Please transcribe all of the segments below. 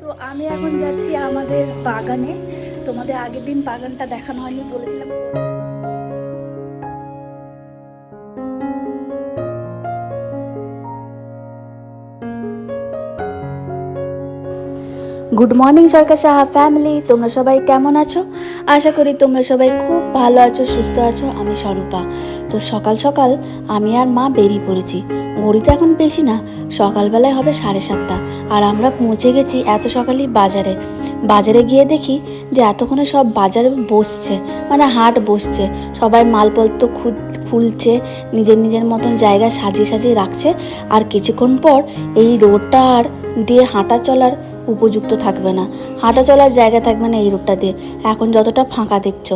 তো আমি এখন যাচ্ছি আমাদের বাগানে। তোমাদের আগের দিন বাগানটা দেখানো হয়নি বলেছিলাম। Good morning Sarkar Saha family তোমরা সবাই কেমন আছো? আশা করি তোমরা সবাই খুব ভালো আছো, সুস্থ আছো। আমি স্বরূপা। তো সকাল সকাল আমি আর মা বেরিয়ে পড়েছি। ঘড়িতে এখন বেশি না, সকালবেলায় হবে সাড়ে সাতটা। আর আমরা পৌঁছে গেছি এত সকালই বাজারে। বাজারে গিয়ে দেখি যে এতক্ষণে সব বাজারে বসছে মানে হাট বসছে। সবাই মালপত্র খুল- খুলছে, নিজের নিজের মতন জায়গা সাজিয়ে সাজিয়ে রাখছে। আর কিছুক্ষণ পর এই রোডটা আর দিয়ে হাঁটা চলার উপযুক্ত থাকবে না। হাঁটা চলার জায়গা থাকবে না এই রোডটা দিয়ে। এখন যতটা ফাঁকা দেখছ,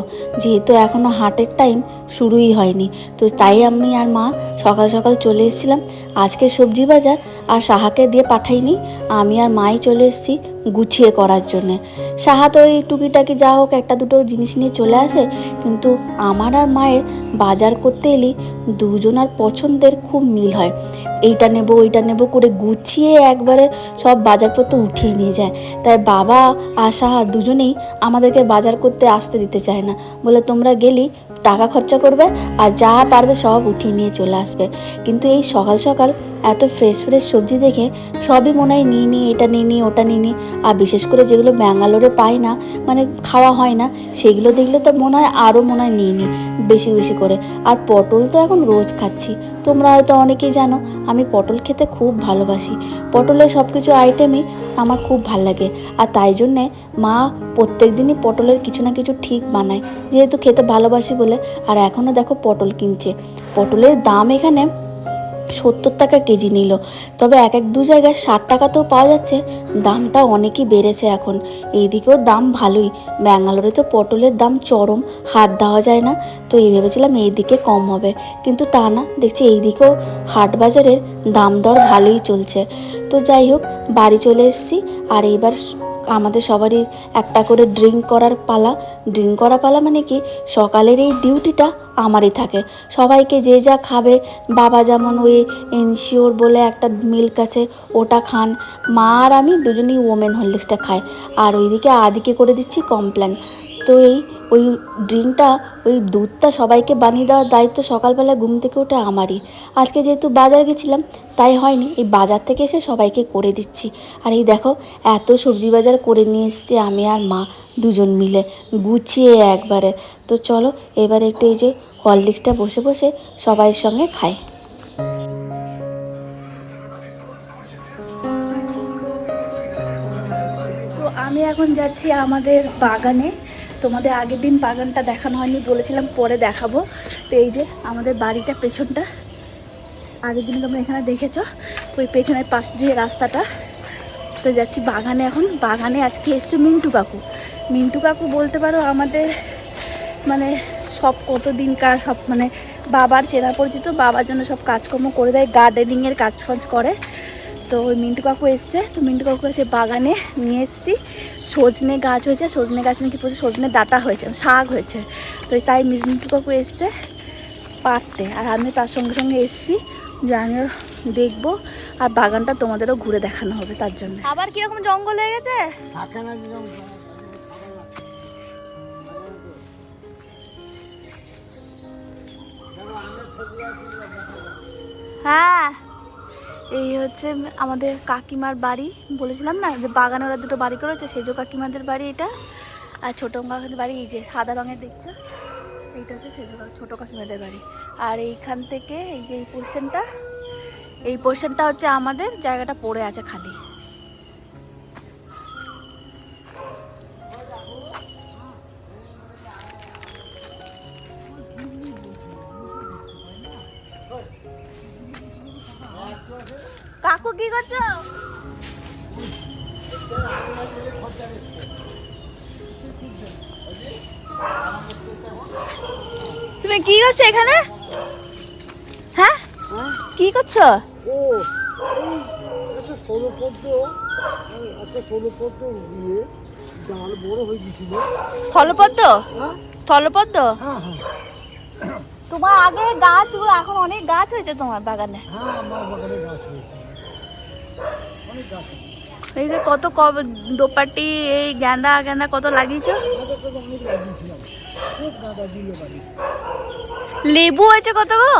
যেহেতু এখনও হাটের টাইম শুরুই হয়নি। তো তাই আমি আর মা সকাল সকাল চলে এসেছিলাম। আজকে সবজি বাজার আর সাহাকে দিয়ে পাঠাইনি। আমি আর মাই চলে এসেছি গুছিয়ে করার জন্যে। সাহা তো ওই টুকিটাকি যা হোক, একটা দুটো জিনিস নিয়ে চলে আসে। কিন্তু আমার আর মায়ের বাজার করতে এলে দুজনার পছন্দের খুব মিল হয়। এইটা নেব, ওইটা নেব করে গুছিয়ে একবারে সব বাজারপত্র উঠিয়ে নিয়ে যায়। তাই বাবা আর সাহা দুজনেই আমাদেরকে বাজার করতে আসতে দিতে চায় না। বলে, তোমরা গেলি, টাকা খরচা করবে আর যা পারবে সব উঠিয়ে নিয়ে চলে আসবে। কিন্তু এই সকাল সকাল এত ফ্রেশ ফ্রেশ সবজি দেখে সবই মনে হয় নিয়ে নিই এটা নিয়ে নিই ওটা নিয়ে নিই আর বিশেষ করে যেগুলো ব্যাঙ্গালোরে পাই না মানে খাওয়া হয় না, সেগুলো দেখলে তো মনে হয় আরও মনে হয় নিয়ে নিই, বেশি বেশি করে। আর পটল তো এখন রোজ খাচ্ছি। তোমরা হয়তো অনেকেই জানো, আমি পটল খেতে খুব ভালোবাসি। পটলের সব কিছু আইটেমই আমার খুব ভালো লাগে। আর তাই জন্যে মা প্রত্যেক দিনই পটলের কিছু না কিছু ঠিক বানায়, যেহেতু খেতে ভালোবাসি বলে। আর এখনও দেখো পটল কিনছে। পটলের দাম এখানে সত্তর টাকা কেজি নিল। তবে এক এক দু জায়গায় ষাট টাকাতেও পাওয়া যাচ্ছে, দামটা অনেকই বেড়েছে এখন। এইদিকেও দাম ভালোই। ব্যাঙ্গালোরে তো পটলের দাম চরম, হাত দেওয়া যায় না। তো এই ভেবেছিলাম এই দিকে কম হবে। কিন্তু তা না, দেখছি এই দিকেও হাট বাজারের দাম দর ভালোই চলছে। তো যাই হোক, বাড়ি চলে এসেছি। আর এইবার আমাদের সবারই একটা করে ড্রিঙ্ক করার পালা। ড্রিঙ্ক করা পালা মানে কি? সকালের এই ডিউটিটা আমারই থাকে। সবাইকে যে যা খাবে, বাবা যেমন ওই এনশিওর বলে একটা মিল্ক আছে, ওটা খান। মা আর আমি দুজনেই ওমেন হরলিক্সটা খাই। আর ওইদিকে আদিকে করে দিচ্ছি কমপ্ল্যান তো এই ওই ড্রিঙ্কটা, ওই দুধটা সবাইকে বানিয়ে দেওয়ার দায়িত্ব সকালবেলা ঘুম থেকে উঠে আমারই। আজকে যেহেতু বাজার গেছিলাম, তাই হয়নি। এই বাজার থেকে এসে সবাইকে করে দিচ্ছি। আর এই দেখো, এত সবজি বাজার করে নিয়ে এসছি আমি আর মা দুজন মিলে, গুছিয়ে একবারে। তো চলো, এবার একটু এই যে হরলিক্সটা বসে বসে সবাইয়ের সঙ্গে খাই। তো আমি এখন যাচ্ছি আমাদের বাগানে। তোমাদের আগের দিন বাগানটা দেখানো হয়নি, বলেছিলাম পরে দেখাবো। তো এই যে আমাদের বাড়িটা, পেছনটা, আগের দিন তোমরা এখানে দেখেছ ওই পেছনের পাশ দিয়ে রাস্তাটা। তো যাচ্ছি বাগানে এখন। বাগানে আজকে এসছে মিন্টু কাকু। মিন্টু কাকু বলতে পারো আমাদের মানে সব কত দিনকার সব মানে বাবার চেনা পরিচিত, বাবার জন্য সব কাজকর্ম করে দেয় গার্ডেনিংয়ের কাজ করে। তো ওই মিন্টু কাকু এসছে তো মিন্টু কাকু এসে বাগানে নিয়ে এসেছি। সজনে গাছ হয়েছে সজনে গাছ নাকি প্রচুর সজনে ডাটা হয়েছে শাক হয়েছে। তো তাই মিন্টু কাকু এসছে পারতে আর আমি তার সঙ্গে সঙ্গে এসছি যে আমিও দেখব আর বাগানটা তোমাদেরও ঘুরে দেখানো হবে তার জন্য। আবার কীরকম জঙ্গল হয়ে গেছে? এই হচ্ছে আমাদের কাকিমার বাড়ি। বলেছিলাম না যে বাগান ওরা দুটো বাড়ি করেছে, সেজ কাকিমাদের বাড়ি এটা আর ছোটো কাকিমাদের বাড়ি এই যে সাদা রঙের দেখছ? এইটা হচ্ছে সেজ ছোটো কাকিমাদের বাড়ি। আর এইখান থেকে এই যে এই পোর্শনটা এই পোর্শনটা হচ্ছে আমাদের, জায়গাটা পড়ে আছে খালি। কাকু কি করছ? তুমি কি করছ এখানে? হ্যাঁ? কি করছ? ও একটা ষোলো একটা ষোলো দিয়ে ডাল বড় হয়ে গেছিল। স্থলপদ্ম হ্যাঁ। স্থলপদ্ম হ্যাঁ হ্যাঁ। তোমার আগে গাছগুলো এখন অনেক গাছ হয়েছে তোমার বাগানে। হ্যাঁ আমার বাগানে গাছ হয়েছে। অনেক গাছ এই যে কত কব দোপাটি এই গেঁদা গেঁদা কত লাগিয়েছো? লেবু হয়েছে কত গো?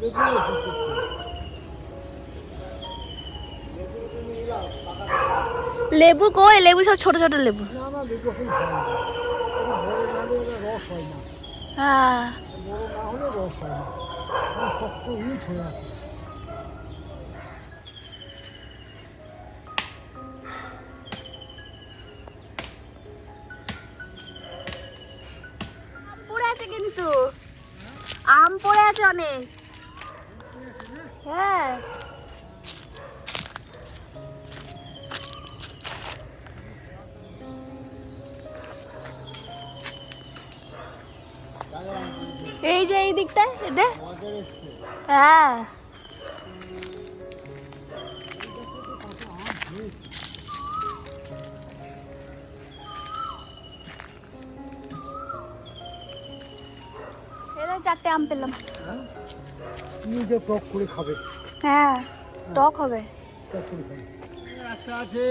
লেবু তো লেবু কই? লেবু সব ছোট ছোট লেবু। না না লেবু হয় রস হয় না। হ্যাঁ বড় না আছে পড়ে আছে কিন্তু। আম পড়ে আছে অনেক। যে দে। হ্যাঁ। চারটে আম পেলাম। হ্যাঁ নিজে টক করে খাবে। হ্যাঁ টক হবে। রাস্তা আছে।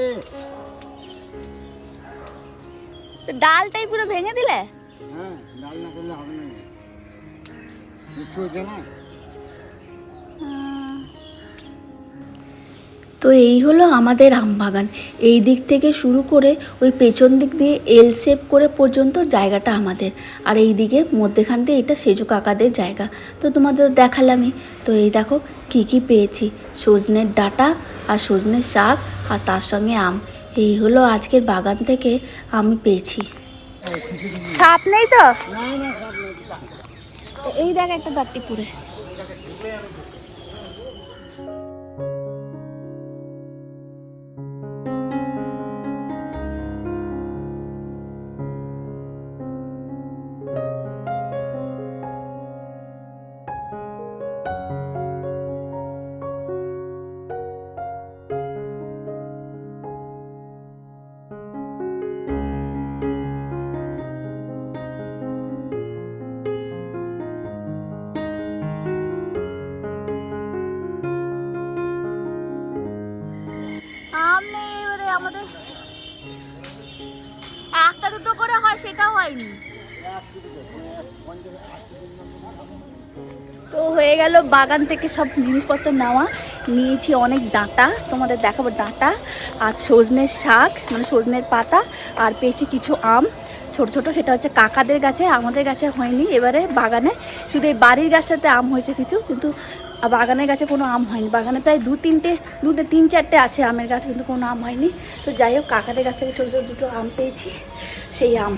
ডালটাই পুরো ভেঙে দিলে? হ্যাঁ ডাল না করলে হবে তো এই হলো আমাদের আম বাগান এই দিক থেকে শুরু করে ওই পেছন দিক দিয়ে এল শেপ করে পর্যন্ত জায়গাটা আমাদের। আর এই দিকে মধ্যেখান দিয়ে এটা সেজু কাকাদের জায়গা। তো তোমাদের দেখালামই। তো এই দেখো কি কি পেয়েছি? সজনের ডাটা আর সজনের শাক আর তার সঙ্গে আম। এই হলো আজকের বাগান থেকে আমি পেয়েছি। সাপ নেই তো? এই দেখ একটা ডাট্টি পুরে আমাদের? একটা দুটো করে হয়, সেটাও হয়নি। তো হয়ে গেল বাগান থেকে সব জিনিসপত্র নেওয়া। নিয়েছি অনেক ডাঁটা, তোমাদের দেখাবো ডাঁটা আর সজনের শাক মানে সজনের পাতা, আর পেয়েছি কিছু আম। ছোট ছোট সেটা হচ্ছে কাকাদের গাছে আমাদের গাছে হয়নি এবারে বাগানে। শুধু এই বাড়ির গাছটাতে আম হয়েছে কিছু কিন্তু বাগানের গাছে কোনো আম হয়নি। বাগানে প্রায় দু তিনটে দুটো তিন চারটে আছে আমের গাছ কিন্তু কোনো আম হয়নি। তো যাই হোক কাকাদের গাছ থেকে ছোটো ছোটো দুটো আম পেয়েছি সেই আম।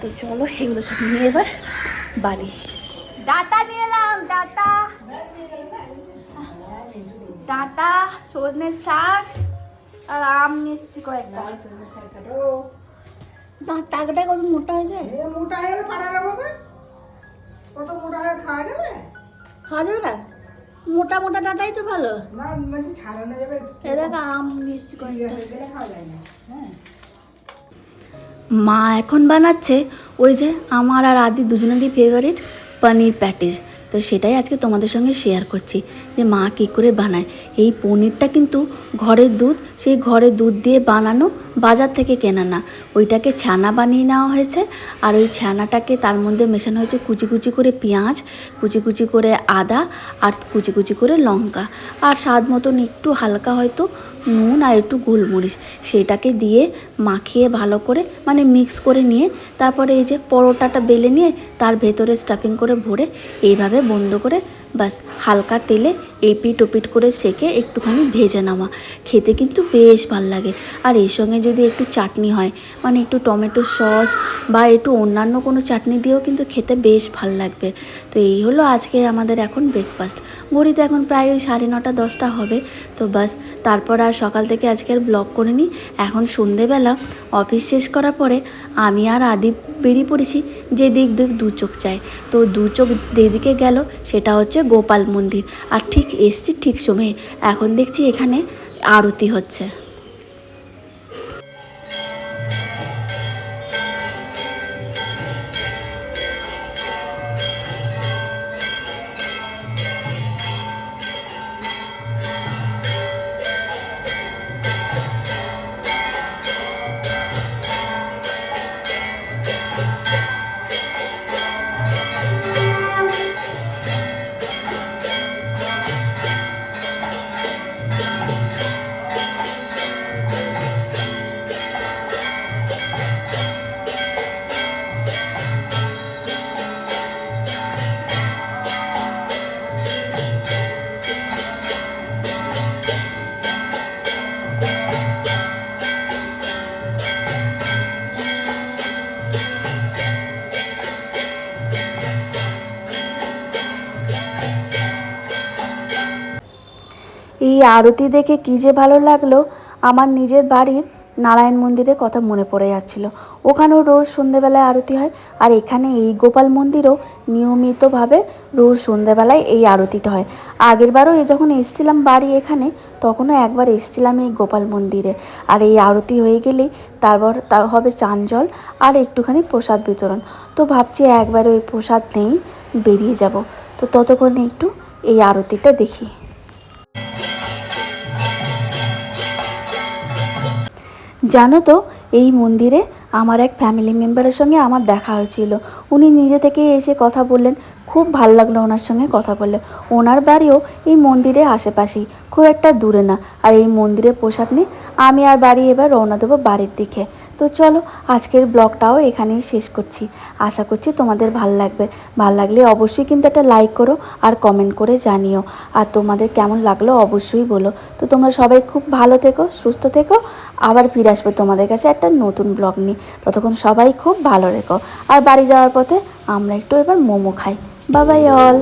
তো চলো এগুলো সব নিয়ে এবার বাড়ি। ডাটা নিয়ে এলাম ডাটা। ডাটা সজনের শাক আর আম নিয়ে এসেছি কয়েকটা। ডাটাটা কত? মোটা হয়েছে? এ মোটা হয়ে গেলে? কত মোটা হয়ে খাওয়া যাবে? খাওয়া যাবে না? মোটা মোটা ডাটাই তো ভালো। না মাঝে ছাড়ানো যাবে? এ দেখ আম নিয়ে এসেছি চিড়ে কয়েকটা গেলে খাওয়া যায় না। হ্যাঁ। মা এখন বানাচ্ছে ওই যে আমার আর আদি দুজনেরই ফেভারিট পনির প্যাটিস তো সেটাই আজকে তোমাদের সঙ্গে শেয়ার করছি যে মা কী করে বানায়। এই পনিরটা কিন্তু ঘরের দুধ, সেই ঘরের দুধ দিয়ে বানানো, বাজার থেকে কেনা না। ওইটাকে ছানা বানিয়ে নেওয়া হয়েছে আর ওই ছানাটাকে তার মধ্যে মেশানো হয়েছে কুচি কুচি করে পেঁয়াজ, কুচি কুচি করে আদা আর কুচি কুচি করে লঙ্কা। আর স্বাদ মতন একটু হালকা হয়তো নুন আর একটু গোলমরিচ। সেটাকে দিয়ে মাখিয়ে ভালো করে মানে মিক্স করে নিয়ে তারপরে এই যে পরোটাটা বেলে নিয়ে তার ভেতরে স্টাফিং করে ভরে এইভাবে বন্ধ করে বাস হালকা তেলে এপিট ওপিট করে সেকে একটুখানি ভেজে নেওয়া। খেতে কিন্তু বেশ ভালো লাগে। আর এর সঙ্গে যদি একটু চাটনি হয় মানে একটু টমেটো সস বা একটু অন্যান্য কোনো চাটনি দিয়েও কিন্তু খেতে বেশ ভালো লাগবে। তো এই হলো আজকে আমাদের এখন ব্রেকফাস্ট ঘড়িতে এখন প্রায় ওই সাড়ে নটা, দশটা হবে। তো বাস, তারপর আর সকাল থেকে আজকের ব্লগ করে নিই এখন সন্ধেবেলা অফিস শেষ করার পরে আমি আর আদি বেরিয়ে পড়েছি, যে দিক দিক দু চোখ চায় তো দু চোখ যেদিকে গেল, সেটা হচ্ছে গোপাল মন্দির। আর ঠিক এসছি ঠিক সময়ে। এখন দেখছি এখানে আরতি হচ্ছে। আরতি দেখে কী যে ভালো লাগল, আমার নিজের বাড়ির নারায়ণ মন্দিরের কথা মনে পড়ে যাচ্ছিল। ওখানেও রোজ সন্ধেবেলায় আরতি হয়, আর এখানে এই গোপাল মন্দিরও নিয়মিতভাবে রোজ সন্ধেবেলায় এই আরতিটা হয়। আগের বারও যখন এসেছিলাম বাড়ি এখানে, তখনও একবার এসেছিলাম এই গোপাল মন্দিরে। আর এই আরতি হয়ে গেলেই তারপর তা হবে চাঞ্জল আর একটুখানি প্রসাদ বিতরণ। তো ভাবছি একবার ওই প্রসাদ নেই বেরিয়ে যাব। তো ততক্ষণে একটু এই আরতিটা দেখি। জানো তো, এই মন্দিরে আমার এক ফ্যামিলি মেম্বারের সঙ্গে আমার দেখা হয়েছিল। উনি নিজে থেকে এসে কথা বললেন খুব ভালো লাগল ওনার সঙ্গে কথা বললে ওনার বাড়িও এই মন্দিরের আশেপাশেই, খুব একটা দূরে না। আর এই মন্দিরে প্রসাদ নিয়ে আমি আর বাড়ি এবার রওনা দেবো বাড়ির দিকে। তো চলো, আজকের ব্লগটাও এখানেই শেষ করছি। আশা করছি তোমাদের ভালো লাগবে। ভালো লাগলে অবশ্যই কিন্তু একটা লাইক করো আর কমেন্ট করে জানিও। আর তোমাদের কেমন লাগল অবশ্যই বলো। তো তোমরা সবাই খুব ভালো থেকো, সুস্থ থেকো। আবার ফিরে আসবে তোমাদের কাছে একটা নতুন ব্লগ নিয়ে। ততক্ষণ সবাই খুব ভালো রেখো। আর বাড়ি যাওয়ার পথে আমরা একটু এবার মোমো খাই। বাবাই অল